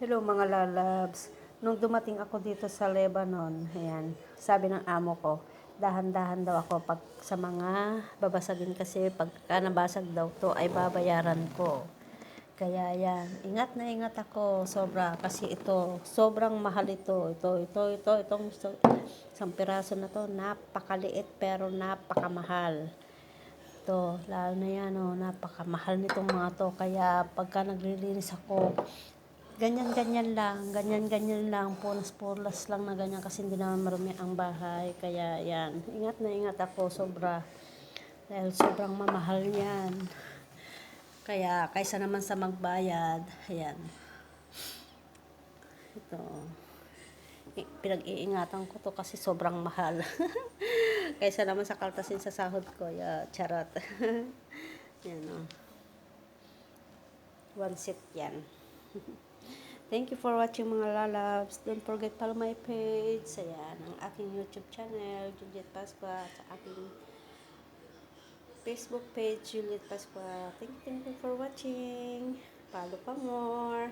Hello mga lalabs. Nung dumating ako dito sa Lebanon, ayan, sabi ng amo ko, dahan-dahan daw ako pag sa mga babasagin kasi pagka nabasag daw to ay babayaran ko. Kaya yan, ingat na ingat ako sobra kasi ito, sobrang mahal ito. Ito, ito, ito, itong so- isang piraso na to, napakaliit pero napakamahal. Ito, lalo na yan, oh, napakamahal nitong mga to. Kaya pagka naglilinis ako, ganyan-ganyan lang, ganyan-ganyan lang, pulas-pulas lang na ganyan kasi hindi naman marumi ang bahay. Kaya yan, ingat na ingat ako sobra. Dahil sobrang mamahal yan. Kaya kaysa naman sa magbayad, ayan. Ito. Pinag-iingatan ko to kasi sobrang mahal. kaysa naman sa kaltasin sa sahod ko, ya, charot. yan o. One set yan. Thank you for watching mga lalabs. Don't forget follow my page. Ayan, ang aking YouTube channel, Juliet Pasqua, sa aking Facebook page, Juliet Pasqua. Thank you, thank you for watching. Follow pa more.